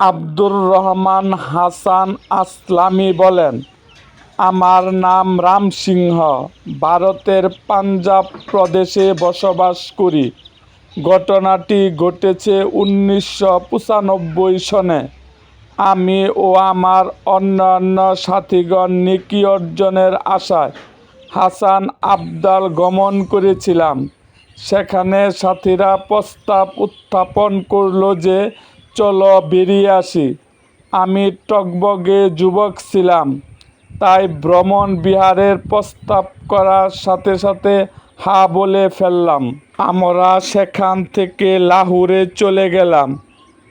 আব্দুর রহমান হাসান আসলামি বলেন, আমার নাম রাম সিংহ, ভারতের পাঞ্জাব প্রদেশে বসবাস করি। ঘটনাটি ঘটেছে উনিশশো পঁচানব্বই সনে। আমি ও আমার অন্যান্য সাথীগণ নিকি অর্জনের আশায় হাসান আবদাল গমন করেছিলাম। সেখানে সাথীরা প্রস্তাব উত্থাপন করল যে চলো বেরিয়ে আসি। আমি টকবগে যুবক ছিলাম। তাই ভ্রমণ বিহারের প্রস্তাব করার সাথে সাথে হা বলে ফেললাম। আমরা সেখান থেকে লাহোরে চলে গেলাম।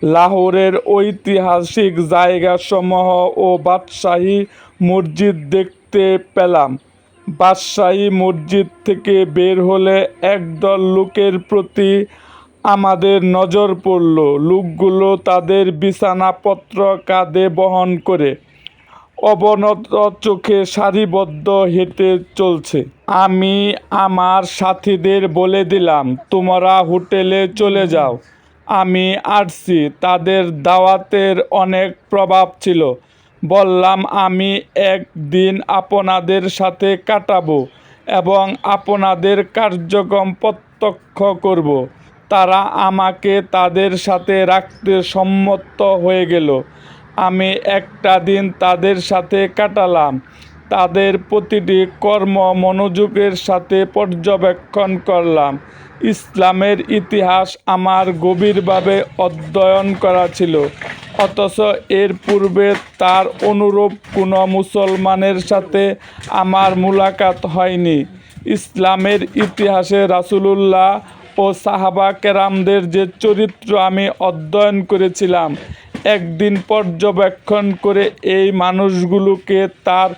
লাহোরের ঐতিহাসিক জায়গাসমূহ ও বাদশাহী মসজিদ দেখতে পেলাম। বাদশাহী মসজিদ থেকে বের হলে একদল লোকের প্রতি আমাদের নজর পড়ল, লোকগুলো তাদের বিছানাপত্র কাঁধে বহন করে অবনত চোখে সারিবদ্ধ হেঁটে চলছে। আমি আমার সাথীদের বলে দিলাম, তোমরা হোটেলে চলে যাও। আমি আসছি তাদের দাওয়াতের অনেক প্রভাব ছিল। বললাম, আমি একদিন আপনাদের সাথে কাটাবো এবং আপনাদের কার্যক্রম প্রত্যক্ষ করব। তারা আমাকে তাদের সাথে রাখতে সম্মত হয়ে গেল। আমি একটা দিন তাদের সাথে কাটালাম। তাদের প্রতিটি কর্ম মনোযোগের সাথে পর্যবেক্ষণ করলাম। ইসলামের ইতিহাস আমার গভীরভাবে অধ্যয়ন করা ছিল। অথচ এর পূর্বে তার অনুরূপ কোনো মুসলমানের সাথে আমার মুলাকাত হয়নি। ইসলামের ইতিহাসে রাসূলুল্লাহ ও সাহাবা কেরামদের যে চরিত্র আমি অধ্যয়ন করেছিলাম, একদিন পর্যবেক্ষণ করে এই মানুষগুলোকে তার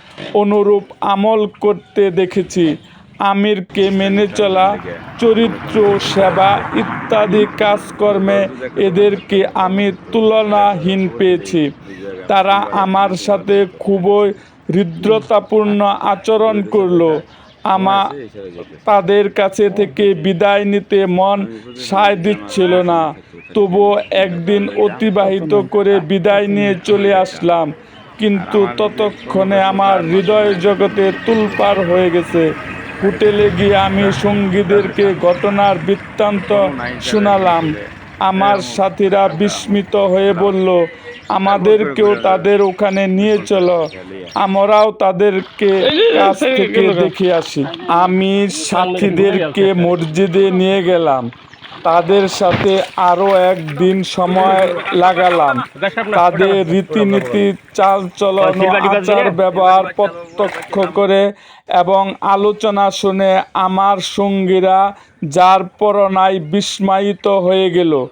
অনুরূপ আমল করতে দেখেছি। আমিরকে মেনে চলা, চরিত্র, সেবা ইত্যাদি কাজকর্মে এদেরকে আমি তুলনাহীন পেয়েছি। তারা আমার সাথে খুবই হৃদ্রতাপূর্ণ আচরণ করল। আমা তাদের কাছে থেকে বিদায় নিতে মন সায় দিচ্ছিল না। তবুও একদিন অতিবাহিত করে বিদায় নিয়ে চলে আসলাম। কিন্তু ততক্ষণে আমার হৃদয় জগতে তুলপার হয়ে গেছে। হোটেলে গিয়ে আমি সঙ্গীদেরকে ঘটনার বৃত্তান্ত শোনালাম। আমার সাথীরা বিস্মিত হয়ে বলল আমাদেরকেও তাদের ওখানে নিয়ে চলো। আমরাও তাদেরকে কাছ থেকে দেখে আসি। আমি সাথীদেরকে মসজিদে নিয়ে গেলাম। তাদের সাথে আরও একদিন সময় লাগালাম। তাদের রীতিনীতি চাল চলন আচার ব্যবহার প্রত্যক্ষ করে এবং আলোচনা শুনে আমার সঙ্গীরা যার পরনায় বিস্ময়িত হয়ে গেল।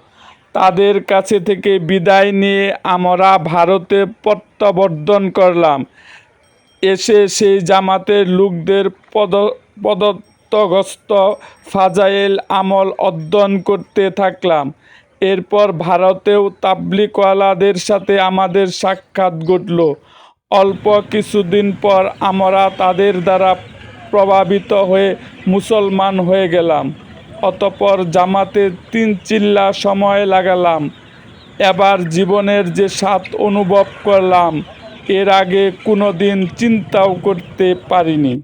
তাদের কাছে থেকে বিদায় নিয়ে আমরা ভারতে প্রত্যাবর্তন করলাম। এসে সেই জামাতের লোকদের পদ পদত্বগ্রস্ত ফাজাইল আমল অধ্যয়ন করতে থাকলাম। এরপর ভারতেও তাবলিকওয়ালাদের সাথে আমাদের সাক্ষাৎ ঘটল। অল্প কিছুদিন পর আমরা তাদের দ্বারা প্রভাবিত হয়ে মুসলমান হয়ে গেলাম। অতপর জামাতে তিন চিল্লা সময় লাগালাম। এবার জীবনের যে স্বাদ অনুভব করলাম, এর আগে কোনো দিন চিন্তাও করতে পারিনি।